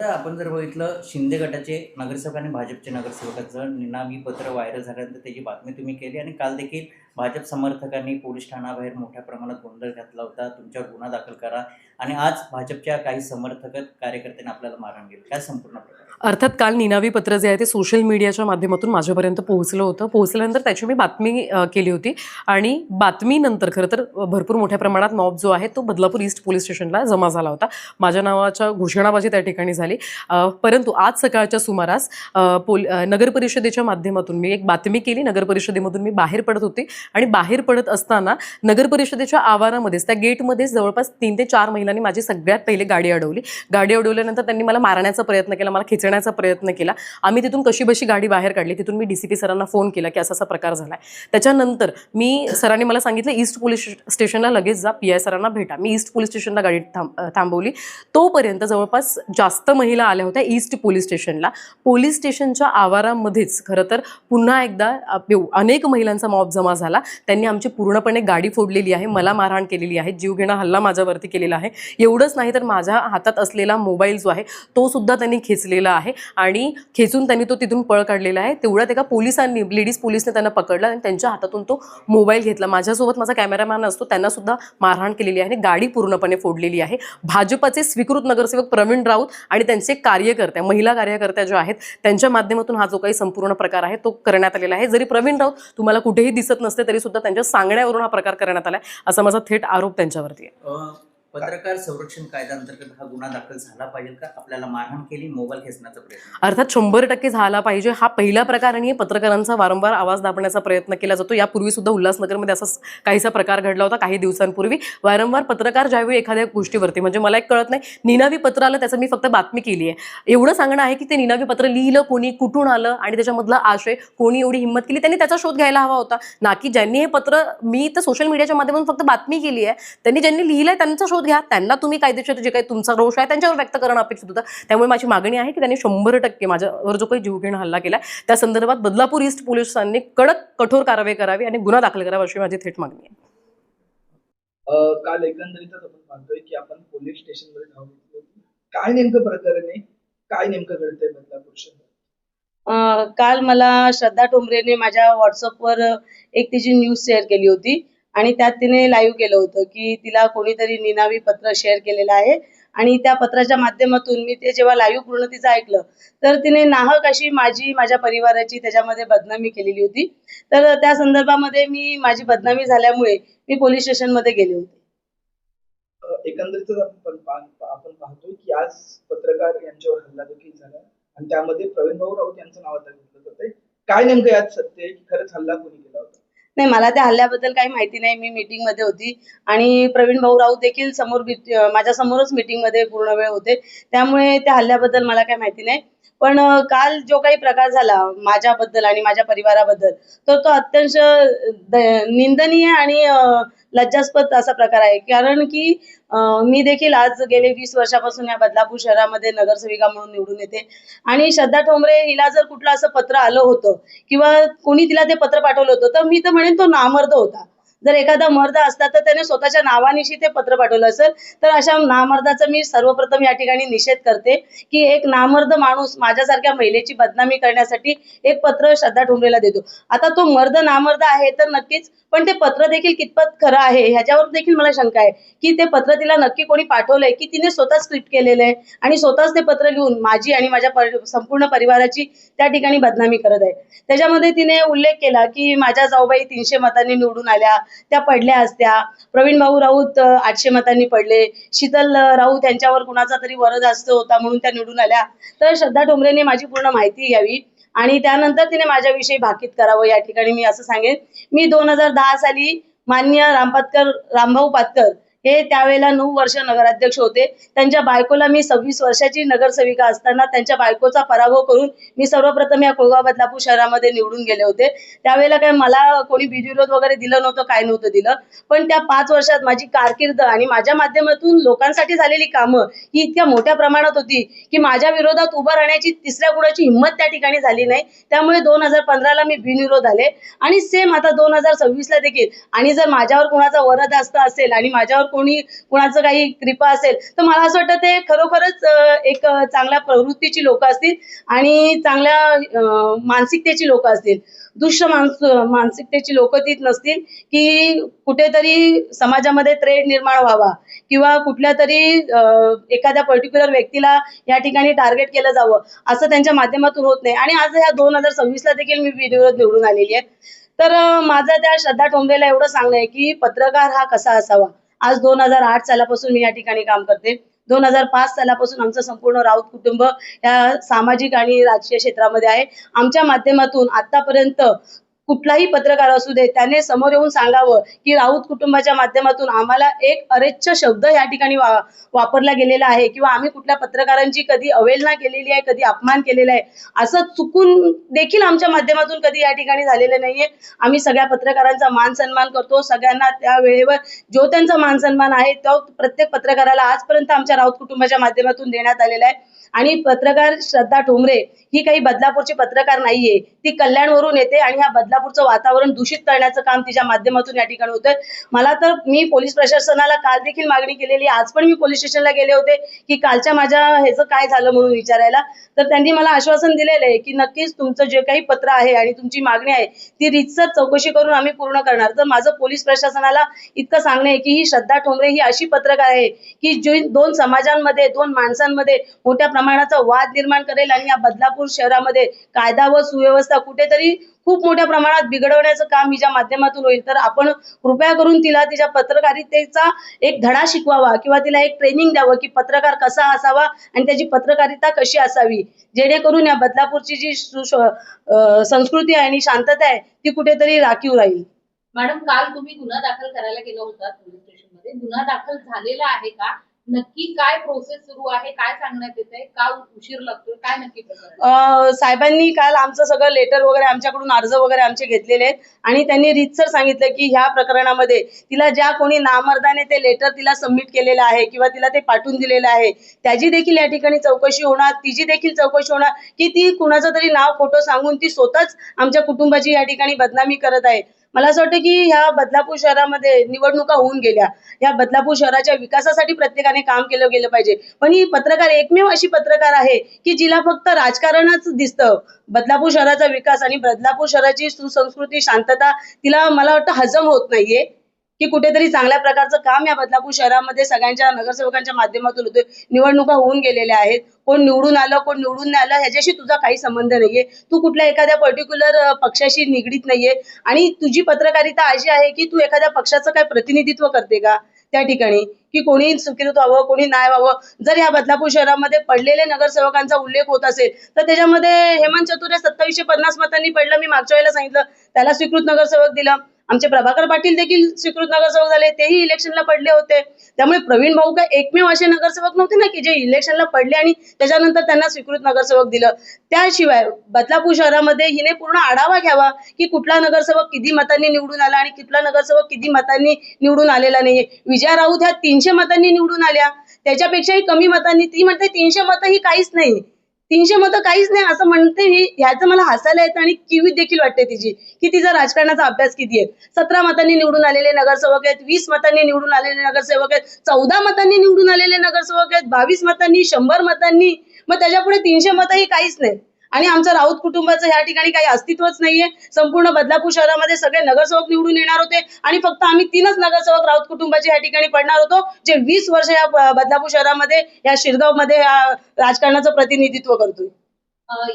तर आपण जर बघितलं शिंदे गटाचे नगरसेवक आणि भाजपचे नगरसेवकाचं निनामी पत्र व्हायरल झाल्यानंतर त्याची बातमी तुम्ही केली आणि काल देखील भाजप समर्थकांनी पोलीस ठाण्याबाहेर मोठ्या प्रमाणात गोंधळ घातला होता. तुमच्यावर गुन्हा दाखल करा आणि आज भाजपच्या काही समर्थक कार्यकर्त्यांनी आपल्याला मारण केली. काय संपूर्ण प्रकार अर्थात काल निनावी पत्र जे आहे ते सोशल मीडियाच्या माध्यमातून माझ्यापर्यंत पोहोचलं होतं. पोहोचल्यानंतर त्याची मी बातमी केली होती. आणि बातमीनंतर खरं तर भरपूर मोठ्या प्रमाणात मॉब जो आहे तो बदलापूर ईस्ट पोलीस स्टेशनला जमा झाला होता. माझ्या नावाच्या घोषणाबाजी त्या ठिकाणी झाली. परंतु आज सकाळच्या सुमारास पोल नगर परिषदेच्या माध्यमातून मी एक बातमी केली. नगर परिषदेमधून मी बाहेर पडत होते. आणि बाहेर पडत असताना नगर परिषदेच्या आवारामध्येच त्या गेटमध्येच जवळपास तीन ते चार महिलांनी माझी सगळ्यात पहिले गाडी अडवली. गाडी अडवल्यानंतर त्यांनी मला मारण्याचा प्रयत्न केला. मला खेच खेचण्याचा प्रयत्न केला. आम्ही तिथून कशी बशी गाडी बाहेर काढली तिथून मी डी सी पी सरांना फोन केला की असा असा प्रकार झाला आहे त्याच्यानंतर मी सरांनी मला सांगितलं ईस्ट पोलीस स्टेशनला लगेच जा पी आय सरांना भेटा. मी ईस्ट पोलीस स्टेशनला गाडी थांब थांबवली. तोपर्यंत जवळपास जास्त महिला आल्या होत्या ईस्ट पोलीस स्टेशनला पोलीस स्टेशनच्या आवारामध्येच खरं तर पुन्हा एकदा अनेक महिलांचा मॉब जमा झाला. त्यांनी आमची पूर्णपणे गाडी फोडलेली आहे मला मारहाण केलेली आहे जीवघेणा हल्ला माझ्यावरती केलेला आहे. एवढंच नाही तर माझ्या हातात असलेला मोबाईल जो आहे तो सुद्धा त्यांनी खेचलेला आहे आणि खेचून त्यांनी तो तिथून पळ काढलेला आहे. तेवढ्यात एका पोलिसांनी लेडीज पोलिसने त्यांना पकडला आणि त्यांच्या हातातून तो मोबाईल घेतला. माझ्यासोबत माझा कॅमेरामॅन असतो त्यांना सुद्धा मारहाण केलेली आहे आणि गाडी पूर्णपणे फोडलेली आहे. भाजपाचे स्वीकृत नगरसेवक प्रवीण राऊत आणि त्यांचे कार्यकर्त्या महिला कार्यकर्त्या ज्या आहेत त्यांच्या माध्यमातून हा जो काही संपूर्ण प्रकार आहे तो करण्यात आलेला आहे. जरी प्रवीण राऊत तुम्हाला कुठेही दिसत नसते तरी सुद्धा त्यांच्या सांगण्यावरून हा प्रकार करण्यात आला आहे असा माझा थेट आरोप त्यांच्यावरती आहे. पत्रकार संरक्षण कायद्याअंतर्गत हा गुन्हा दाखल झाला पाहिजे का? आपल्याला मारहाण केली मोबाईल खेचण्याचा प्रयत्न अर्थात शंभर टक्के झाला पाहिजे. हा पहिला प्रकार आणि पत्रकारांचा वारंवार आवाज दाबण्याचा प्रयत्न केला जातो. यापूर्वी सुद्धा उल्हासनगरमध्ये असा काहीसा प्रकार घडला होता काही दिवसांपूर्वी. वारंवार पत्रकार ज्यावेळी एखाद्या गोष्टीवरती म्हणजे मला एक कळत नाही निनावी पत्र आलं त्याचं मी फक्त बातमी केली आहे एवढं सांगणं आहे की ते निनावी पत्र लिहिलं कोणी कुठून आलं आणि त्याच्यामधला आशय कोणी एवढी हिंमत केली त्यांनी त्याचा शोध घ्यायला हवा होता. ना की ज्यांनी हे पत्र मी तर सोशल मीडियाच्या माध्यमातून फक्त बातमी केली आहे त्यांनी ज्यांनी लिहिलंय त्यांचा शोध घ्या. त्यांना तुम्ही कायदेशीर जे काही तुमचा रोष आहे त्यांच्यावर व्यक्त करणं अपेक्षित होतं. त्यामुळे माझी मागणी आहे की त्यांनी शंभर टक्के माझ्यावर जो काही जीवघेणा हल्ला केला त्या संदर्भात बदलापूर ईस्ट पोलिसांनी कडक कठोर कारवाई करावी आणि गुन्हा दाखल करावा अशी माझी थेट मागणी आहे. अ, काल एकंदरीतच आपण पाहतोय की आपण पोलीस स्टेशनमध्ये धाव घेतली होती. काय नेमकं प्रकरण आहे? काय नेमकं घडतंय बदलापूर शहरात? काल मला श्रद्धा टोंबरेने माझ्या व्हॉट्सअपवर एक तिची न्यूज शेअर केली होती. आणि त्यात तिने लाईव्ह केलं होतं की तिला कोणीतरी निनावी पत्र शेअर केलेलं आहे. आणि त्या पत्राच्या माध्यमातून मी ते जेव्हा लाईव्ह पूर्ण तिचं ऐकलं तर तिने नाहक अशी माझी माझ्या परिवाराची त्याच्यामध्ये बदनामी केलेली होती. तर त्या संदर्भामध्ये मी माझी बदनामी झाल्यामुळे मी पोलीस स्टेशनमध्ये गेले होते. एकंदरीत एकंदरीतच आपण आपण पाहतोय की आज पत्रकार यांच्यावर हल्ला देखील झाला आणि त्यामध्ये प्रवीण भाऊ राऊत यांचं नाव आता घेतलं जाते काय नेमकं यात सत्य की खरंच हल्ला कोणी केला होता? नाही मला त्या हल्ल्याबद्दल काही माहिती नाही. मी मीटिंगमध्ये होती. आणि प्रवीण भाऊ राऊत देखील समोर माझ्या समोरच पूर्ण वेळ होते. त्यामुळे त्या हल्ल्याबद्दल मला काही माहिती नाही. पण काल जो काही प्रकार झाला माझ्याबद्दल आणि माझ्या परिवाराबद्दल तर तो अत्यंत निंदनीय आणि लज्जास्पद असा प्रकार आहे. कारण की मी देखील आज गेले वीस वर्षापासून या बदलापूर शहरामध्ये नगरसेविका म्हणून निवडून येते. आणि श्रद्धा ठोंबरे हिला जर कुठलं असं पत्र आलं होतं किंवा कोणी तिला ते पत्र पाठवलं होतं तर मी तर म्हणेन तो नामर्द होता. जर एखादा मर्द असता तर त्याने स्वतःच्या नावानिशी ते पत्र पाठवलं असेल तर अशा नामर्दाचा मी सर्वप्रथम या ठिकाणी निषेध करते की एक नामर्द माणूस माझ्यासारख्या महिलेची बदनामी करण्यासाठी एक पत्र श्रद्धा ठोंबरेला देतो. आता तो मर्द नामर्द आहे तर नक्कीच पण ते पत्र देखील कितपत खरं आहे ह्याच्यावर देखील मला शंका आहे. की ते पत्र तिला नक्की कोणी पाठवलंय? की तिने स्वतः स्क्रिप्ट केलेलं आहे? आणि स्वतःच ते पत्र लिहून माझी आणि माझ्या संपूर्ण परिवाराची त्या ठिकाणी बदनामी करत आहे. त्याच्यामध्ये तिने उल्लेख केला की माझ्या जाऊबाई तीनशे मतांनी निवडून आल्या. त्या पडल्या असत्या. प्रवीण भाऊ राऊत आठशे मतांनी पडले. शीतल राऊत यांच्यावर कुणाचा तरी वरद असतो होता म्हणून त्या निवडून आल्या. तर श्रद्धा ठोंबरेने माझी पूर्ण माहिती घ्यावी आणि त्यानंतर तिने माझ्याविषयी भाकीत करावं या ठिकाणी मी असं सांगेन. मी दोन हजार दहा साली मान्य रामपातकर रामभाऊ पातकर हे त्यावेळेला नऊ वर्ष नगराध्यक्ष होते. त्यांच्या बायकोला मी सव्वीस वर्षाची नगरसेविका असताना त्यांच्या बायकोचा पराभव करून मी सर्वप्रथम या कोळगाव बदलापूर शहरामध्ये निवडून गेले होते. त्यावेळेला काय मला कोणी बिजविरोध वगैरे दिलं नव्हतं काय नव्हतं दिलं. पण त्या पाच वर्षात माझी कारकीर्द आणि माझ्या माध्यमातून लोकांसाठी झालेली कामं ही इतक्या मोठ्या प्रमाणात होती की माझ्या विरोधात उभं राहण्याची तिसऱ्या कुणाची हिंमत त्या ठिकाणी झाली नाही. त्यामुळे दोन हजार पंधराला मी बिनविरोध आले. आणि सेम आता दोन हजार सव्वीसला देखील. आणि जर माझ्यावर कुणाचा वरद असता असेल आणि माझ्यावर कोणी कुणाचं काही कृपा असेल तर मला असं वाटतं ते खरोखरच एक चांगल्या प्रवृत्तीची लोक असतील आणि चांगल्या मानसिकतेची लोक असतील. दुष्ट मानस मानसिकतेची लोक तीच नसतील की कुठेतरी समाजामध्ये त्रेड निर्माण व्हावा किंवा कुठल्या तरी एखाद्या पर्टिक्युलर व्यक्तीला या ठिकाणी टार्गेट केलं जावं असं त्यांच्या माध्यमातून होत नाही. आणि आज ह्या दोन हजार सव्वीसला देखील मी विधिवत निवडून आलेली आहे. तर माझा त्या श्रद्धा ठोंबरेला एवढं सांगणं आहे की पत्रकार हा कसा असावा? आज दोन हजार आठ सालापासून मी या ठिकाणी काम करते. दोन हजार पाच सालापासून आमचं संपूर्ण राऊत कुटुंब या सामाजिक आणि राजकीय क्षेत्रामध्ये आहे. आमच्या माध्यमातून आतापर्यंत कुठलाही पत्रकार असू दे त्याने समोर येऊन सांगावं की राऊत कुटुंबाच्या माध्यमातून आम्हाला एक अरेच्छ शब्द या ठिकाणी वा वापरला गेलेला आहे किंवा आम्ही कुठल्या पत्रकारांची कधी अवेलना केलेली आहे कधी अपमान केलेला आहे असं चुकून देखील आमच्या माध्यमातून कधी या ठिकाणी झालेलं नाहीये. आम्ही सगळ्या पत्रकारांचा मान सन्मान करतो. सगळ्यांना त्या वेळेवर जो त्यांचा मान सन्मान आहे तो प्रत्येक पत्रकाराला आजपर्यंत आमच्या राऊत कुटुंबाच्या माध्यमातून देण्यात आलेला आहे. आणि पत्रकार श्रद्धा ठोंबरे ही काही बदलापूरची पत्रकार नाहीये. ती कल्याणवरून येते आणि ह्या बदनापूरचं वातावरण दूषित करण्याचं काम तिच्या माध्यमातून या ठिकाणी होतंय. मला तर मी पोलीस प्रशासनाला काल देखील मागणी केलेली आज पण मी पोलीस स्टेशनला गेले होते की कालच्या माझ्या ह्याचं काय झालं म्हणून विचारायला. तर त्यांनी मला आश्वासन दिलेलं आहे की नक्कीच तुमचं जे काही पत्र आहे आणि तुमची मागणी आहे ती रितसर चौकशी करून आम्ही पूर्ण करणार. तर माझं पोलीस प्रशासनाला इतकं सांगणं आहे की ही श्रद्धा ठोंबरे ही अशी पत्रकार आहे की जी दोन समाजांमध्ये दोन माणसांमध्ये मोठ्या प्रमाणाचा वाद निर्माण करेल आणि या बदलापूर शहरामध्ये कायदा व सुव्यवस्था कुठेतरी खूप मोठ्या प्रमाणात बिघडवण्याचं काम हिच्या माध्यमातून होईल. तर आपण कृपया करून तिला तिच्या पत्रकारितेचा एक धडा शिकवावा किंवा तिला एक ट्रेनिंग द्यावं की पत्रकार कसा असावा आणि त्याची पत्रकारिता कशी असावी. जेणेकरून या बदलापूरची जी संस्कृती आहे आणि शांतता आहे ती कुठेतरी राखीव राहील. मॅडम काल तुम्ही गुन्हा दाखल करायला गेला होता पोलीस स्टेशनमध्ये. गुन्हा दाखल झालेला आहे का? नक्की काय प्रोसेस सुरू आहे काय सांगण्यात येत आहे का उशीर लागतो काय नक्की अं, साहेबांनी काल आमचं सगळं लेटर वगैरे आमच्याकडून अर्ज वगैरे आमचे घेतलेले आहेत. आणि त्यांनी रीतसर सांगितलं की ह्या प्रकरणामध्ये तिला ज्या कोणी नामर्दाने ते लेटर तिला सबमिट केलेलं आहे किंवा तिला ते पाठवून दिलेलं आहे त्याची देखील या ठिकाणी चौकशी होणार तिची देखील चौकशी होणार की ती कुणाचं तरी नाव खोटं सांगून ती स्वतःच आमच्या कुटुंबाची या ठिकाणी बदनामी करत आहे. मला असं वाटतं की ह्या बदलापूर शहरामध्ये निवडणुका होऊन गेल्या. या बदलापूर शहराच्या विकासासाठी प्रत्येकाने काम केलं गेलं पाहिजे. पण ही पत्रकार एकमेव अशी पत्रकार आहे की जिला फक्त राजकारणच दिसतं. बदलापूर शहराचा विकास आणि बदलापूर शहराची सुसंस्कृती शांतता तिला मला वाटतं हजम होत नाहीये. की कुठेतरी चांगल्या प्रकारचं काम या बदलापूर शहरामध्ये सगळ्यांच्या नगरसेवकांच्या माध्यमातून होतोय. निवडणुका होऊन गेलेल्या आहेत. कोण निवडून आलं कोण निवडून नाही आलं ह्याच्याशी तुझा काही संबंध नाहीये. तू कुठल्या एखाद्या पर्टिक्युलर पक्षाशी निगडीत नाहीये. आणि तुझी पत्रकारिता अशी आहे की तू एखाद्या पक्षाचं काय प्रतिनिधित्व करते का? त्या ठिकाणी. की कोणी स्वीकृत व्हावं कोणी नाही व्हावं. जर या बदलापूर शहरामध्ये पडलेले नगरसेवकांचा उल्लेख होत असेल तर त्याच्यामध्ये हेमंत चतुरे सत्तावीसशे पन्नास मतांनी पडलं मी मागच्या वेळेला सांगितलं. त्याला स्वीकृत नगरसेवक दिला. आमचे प्रभाकर पाटील देखील स्वीकृत नगरसेवक झाले तेही इलेक्शनला पडले होते. त्यामुळे प्रवीण भाऊ काय एकमेव असे नगरसेवक नव्हते ना की जे इलेक्शनला पडले आणि त्याच्यानंतर त्यांना स्वीकृत नगरसेवक दिलं. त्याशिवाय बदलापूर शहरामध्ये हिने पूर्ण आढावा घ्यावा की कुठला नगरसेवक किती मतांनी निवडून आला आणि कुठला नगरसेवक किती मतांनी निवडून आलेला नाहीये. विजया राऊत ह्या तीनशे मतांनी निवडून आल्या. त्याच्यापेक्षाही कमी मतांनी ती म्हणते तीनशे मतं ही काहीच नाही. तीनशे मतं काहीच नाही असं म्हणते ही ह्याचं मला हसायला येतं आणि किवी देखील वाटते तिची की तिचा राजकारणाचा अभ्यास किती आहे. सतरा मतांनी निवडून आलेले नगरसेवक आहेत वीस मतांनी निवडून आलेले नगरसेवक आहेत चौदा मतांनी निवडून आलेले नगरसेवक आहेत बावीस मतांनी शंभर मतांनी मग त्याच्यापुढे तीनशे मतं ही काहीच नाही. आणि आमचं राऊत कुटुंबाचं ह्या ठिकाणी काही अस्तित्वच नाहीये. संपूर्ण बदलापूर शहरामध्ये सगळे नगरसेवक निवडून येणार होते. आणि फक्त आम्ही तीनच नगरसेवक राऊत कुटुंबाचे ह्या ठिकाणी पडणार होतो जे वीस वर्ष या बदलापूर शहरामध्ये या शिरगावमध्ये या राजकारणाचं प्रतिनिधित्व करतोय.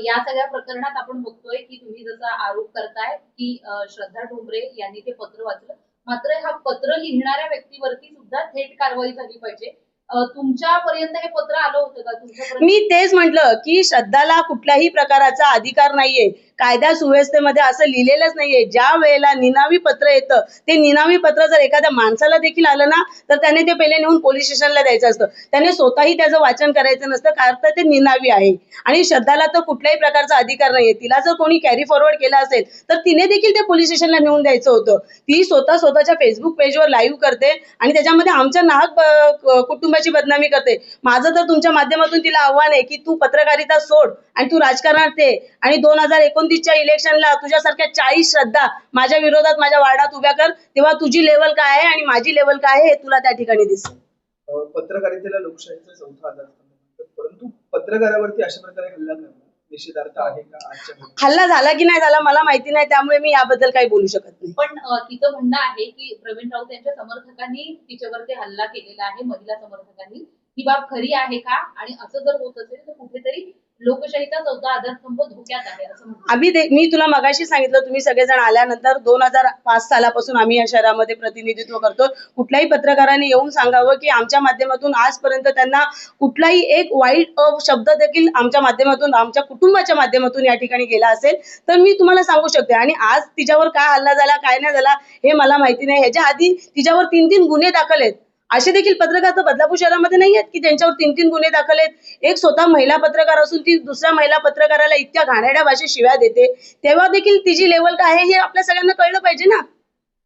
या सगळ्या प्रकरणात आपण बघतोय की तुम्ही जसा आरोप करताय की श्रद्धा ठोंबरे यांनी ते पत्र वाचलं. मात्र हा पत्र लिहिणाऱ्या व्यक्तीवरती सुद्धा थेट कारवाई झाली पाहिजे. तुमच्यापर्यंत हे पत्र आलं होतं का? तुमच्यापर्यंत? मी तेच म्हंटल की श्रद्धाला कुठल्याही प्रकारचा अधिकार नाहीये. कायदा सुव्यवस्थेमध्ये असं लिहिलेलंच नाहीये. ज्या वेळेला निनावी पत्र येतं ते निनावी पत्र जर एखाद्या माणसाला देखील आलं ना तर त्याने ते पहिले नेऊन पोलीस स्टेशनला द्यायचं असतं. त्याने स्वतःही त्याचं वाचन करायचं नसतं कारण तर ते निनावी आहे. आणि श्रद्धाला तर कुठल्याही प्रकारचा अधिकार नाहीये. तिला जर कोणी कॅरी फॉरवर्ड केला असेल तर तिने देखील ते पोलीस स्टेशनला नेऊन द्यायचं होतं. ती स्वतः स्वतःच्या फेसबुक पेजवर लाईव्ह करते आणि त्याच्यामध्ये आमच्या नाहक कुटुंबा क- बदनामी करते. माझं तर तुमच्या माध्यमातून तिला आव्हान आहे की तू पत्रकारिता सोड आणि तू राजकारणात ये. आणि दोन हजार एकोणतीसच्या इलेक्शनला तुझ्यासारख्या चाळीस श्रद्धा माझ्या विरोधात माझ्या वार्डात उभ्या कर. तेव्हा तुझी लेवल काय आहे आणि माझी लेवल काय आहे हे तुला त्या ठिकाणी दिसेल. पत्रकारितेला लोकशाहीचा चौथा आधार परंतु पत्रकारावरती अशा प्रकारे हल्ला निषेधार्थ आहे का आजच्या घडीत? हल्ला झाला की नाही झाला मला माहिती नाही त्यामुळे मी याबद्दल काही बोलू शकत नाही. पण अ, तिचं म्हणणं आहे की प्रवीण राऊत यांच्या समर्थकांनी तिच्यावरती हल्ला केलेला आहे महिला समर्थकांनी. ही बाब खरी आहे का? आणि असं जर होत असेल तर कुठेतरी लोकशाहीचा चौथा आधारस्तंभ धोक्यात आहे असं म्हणतात. आम्ही मी तुला मगाशी सांगितलं तुम्ही सगळेजण आल्यानंतर दोन हजार पाच सालापासून आम्ही या शहरामध्ये प्रतिनिधित्व करतो. कुठल्याही पत्रकाराने येऊन सांगावं की आमच्या माध्यमातून आजपर्यंत त्यांना कुठलाही एक वाईट अ शब्द देखील आमच्या माध्यमातून आमच्या कुटुंबाच्या माध्यमातून या ठिकाणी गेला असेल तर मी तुम्हाला सांगू शकते. आणि आज तिच्यावर काय हल्ला झाला काय नाही झाला हे मला माहिती नाही. ह्याच्या आधी तिच्यावर तीन तीन गुन्हे दाखल आहेत. असे देखील पत्रकार तर बदलापूर शहरामध्ये नाही आहेत की त्यांच्यावर तीन तीन गुन्हे दाखल आहेत. एक स्वतः महिला पत्रकार असून ती दुसऱ्या महिला पत्रकाराला इतक्या घाणेरड्या भाषेत शिव्या देते. तेव्हा देखील तिची लेवल काय आहे हे आपल्या सगळ्यांना कळलं पाहिजे ना.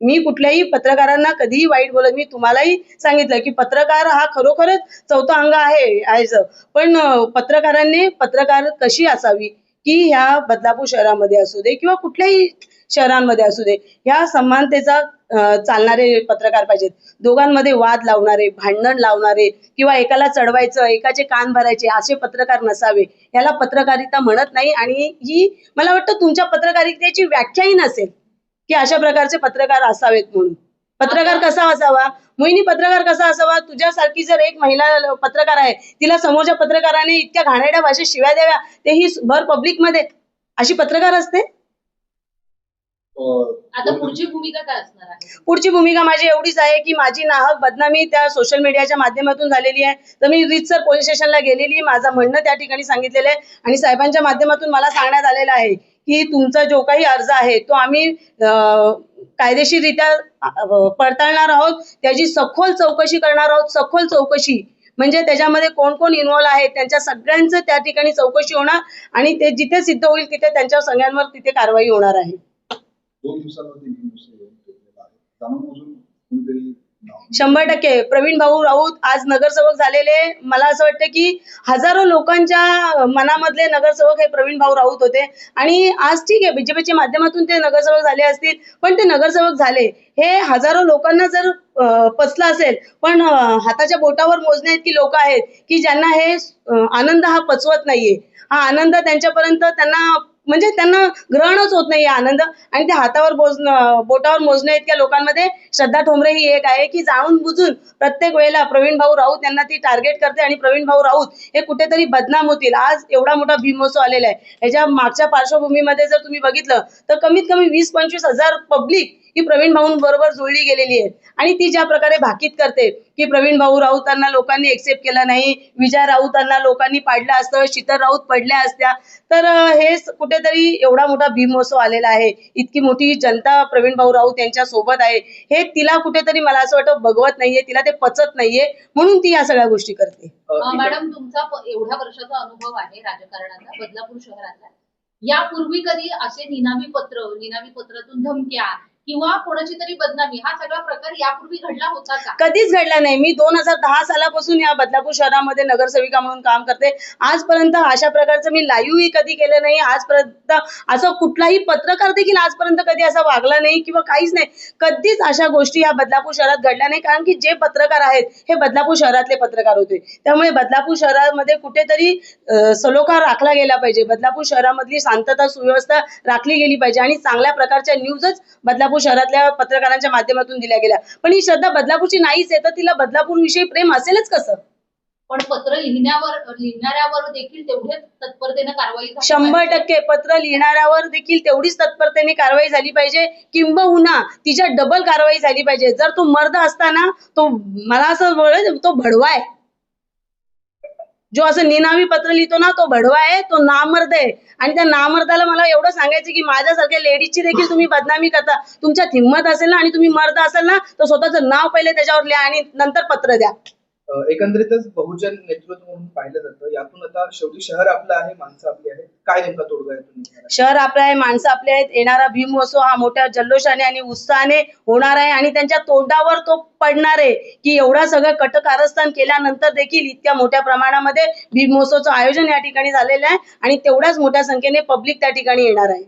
मी कुठल्याही पत्रकारांना कधीही वाईट बोलत मी तुम्हालाही सांगितलं की पत्रकार हा खरोखरच चौथा अंग आहे आहेचं. पण पत्रकारांनी पत्रकार कशी असावी की ह्या बदलापूर शहरामध्ये असू दे किंवा कुठल्याही शहरांमध्ये असू दे ह्या समानतेचा चालणारे पत्रकार पाहिजेत. दोघांमध्ये वाद लावणारे भांडण लावणारे किंवा एकाला चढवायचं एकाचे कान भरायचे असे पत्रकार नसावे. याला पत्रकारिता म्हणत नाही आणि ही मला वाटतं तुमच्या पत्रकारितेची व्याख्याही नसेल की अशा प्रकारचे पत्रकार असावेत म्हणून. पत्रकार कसा असावा? मोहिनी पत्रकार कसा असावा? तुझ्यासारखी जर एक महिला पत्रकार आहे तिला समोरच्या पत्रकाराने इतक्या घाणेरड्या भाषेत शिव्या द्याव्या तेही भर पब्लिकमध्ये अशी पत्रकार असते? आता पुढची भूमिका काय असणार आहे? पुढची भूमिका माझी एवढीच आहे की माझी नाहक बदनामी त्या सोशल मीडियाच्या माध्यमातून झालेली आहे. तर मी रीतसर पोलीस स्टेशनला गेलेली माझं म्हणणं त्या ठिकाणी सांगितलेलं आहे. आणि साहेबांच्या माध्यमातून मला सांगण्यात आलेलं आहे की तुमचा जो काही अर्ज आहे तो आम्ही कायदेशीररित्या पडताळणार आहोत. त्याची सखोल चौकशी करणार आहोत. सखोल चौकशी. म्हणजे त्याच्यामध्ये कोण कोण इन्व्हॉल्व आहे त्यांच्या सगळ्यांचं त्या ठिकाणी चौकशी होणार आणि ते जिथे सिद्ध होईल तिथे त्यांच्या सगळ्यांवर तिथे कारवाई होणार आहे. दोन दिवसांमध्ये मी येऊन आहे. जाणून बुजून कुणीतरी शंभर टक्के. प्रवीण भाऊ राऊत आज नगरसेवक झालेले मला असं वाटतं की हजारो लोकांच्या मनामधले नगरसेवक हे प्रवीण भाऊ राऊत होते. आणि आज ठीक आहे बीजेपीच्या माध्यमातून ते नगरसेवक झाले असतील पण ते नगरसेवक झाले. हे हजारो लोकांना जर पचलं असेल पण हाताच्या बोटावर मोजण्या इतकी लोक आहेत की ज्यांना हे आनंद हा पचवत नाहीये. हा आनंद त्यांच्यापर्यंत त्यांना म्हणजे त्यांना ग्रहणच होत नाही आनंद. आणि ते हातावर मोजणं बोटावर मोजण्या इतक्या लोकांमध्ये श्रद्धा ठोंबरे ही एक आहे की जाणून बुजून प्रत्येक वेळेला प्रवीण भाऊ राऊत यांना ती टार्गेट करते आणि प्रवीण भाऊ राऊत हे कुठेतरी बदनाम होतील. आज एवढा मोठा भीमोत्सव आलेला आहे. ह्याच्या मागच्या पार्श्वभूमीमध्ये जर तुम्ही बघितलं तर कमीत कमी वीस पंचवीस हजार पब्लिक ही प्रवीण भाऊंबरोबर जुळली गेलेली आहे आणि ती ज्या प्रकारे भाकीत करते की प्रवीण भाऊ राऊतांना लोकांनी एक्सेप्ट केलं नाही विजय राऊतांना लोकांनी पाडलं असतं शीतल राऊत पडल्या असत्या तर हे कुठेतरी एवढा मोठा भीमोत्सव आलेला आहे. इतकी मोठी जनता प्रवीण भाऊ राऊत यांच्या सोबत आहे. हे तिला कुठेतरी मला असं वाटतं बघवत नाहीये तिला ते पचत नाहीये म्हणून ती या सगळ्या गोष्टी करते. मॅडम तुमचा एवढ्या वर्षाचा अनुभव आहे राजकारणाचा बदलापूर शहरातला. यापूर्वी कधी असे निनावी पत्र निनावी पत्रातून धमक्या किंवा कोणाची तरी बदनामी हा सगळा प्रकार यापूर्वी घडला होता का? कधीच घडला नाही. मी दोन हजार दहा सालापासून या बदलापूर शहरामध्ये नगरसेविका म्हणून काम करते. आजपर्यंत अशा प्रकारचं मी लाईव्हही कधी केलं नाही. आजपर्यंत असं कुठलाही पत्रकार देखील आजपर्यंत कधी असा वागला नाही किंवा काहीच नाही. कधीच अशा गोष्टी या बदलापूर शहरात घडल्या नाही. कारण की जे पत्रकार आहेत हे बदलापूर शहरातले पत्रकार होते. त्यामुळे बदलापूर शहरामध्ये कुठेतरी सलोखा राखला गेला पाहिजे. बदलापूर शहरामधली शांतता सुव्यवस्था राखली गेली पाहिजे. आणि चांगल्या प्रकारच्या न्यूजच बदलापूर शहरातल्या पत्रकारांच्या माध्यमातून दिल्या गेल्या. पण ही श्रद्धा बदलापूरची नाहीच आहे तर तिला बदलापूर विषयी प्रेम असेलच कसं? पण पत्र लिहिण्यावर लिहिणाऱ्यावर देखील तेवढेच तत्परतेनं कारवाई शंभर. टक्के. पत्र लिहिणाऱ्यावर देखील तेवढीच तत्परतेने कारवाई झाली पाहिजे. किंबहुना तिच्या डबल कारवाई झाली पाहिजे. जर तो मर्द असताना तो मला असं तो भडवा आहे. जो असं निनामी पत्र लिहितो ना तो भडवा आहे तो नामर्द आहे. आणि त्या नामर्दाला मला एवढं सांगायचं की माझ्यासारख्या लेडीजची देखील तुम्ही बदनामी करता. तुमच्यात हिंमत असेल ना आणि तुम्ही मर्द असेल ना तर स्वतःचं नाव पहिले त्याच्यावर लिहा आणि नंतर पत्र द्या. एकंदरीतच बहुजन नेतृत्व म्हणून पाहिलं जातं. यातून आता शेवटी शहर आपलं आहे माणसं आपली आहेत. काय नेमका तोडगा यातून शहर आपलं आहे माणसं आपले आहेत. येणारा भीमोत्सव हा मोठ्या जल्लोषाने आणि उत्साहाने होणार आहे आणि त्यांच्या तोंडावर तो पडणार आहे की एवढा सगळं कटकारस्थान केल्यानंतर देखील इतक्या मोठ्या प्रमाणामध्ये भीमोत्सवचं आयोजन या ठिकाणी झालेलं आहे आणि तेवढ्याच मोठ्या संख्येने पब्लिक त्या ठिकाणी येणार आहे.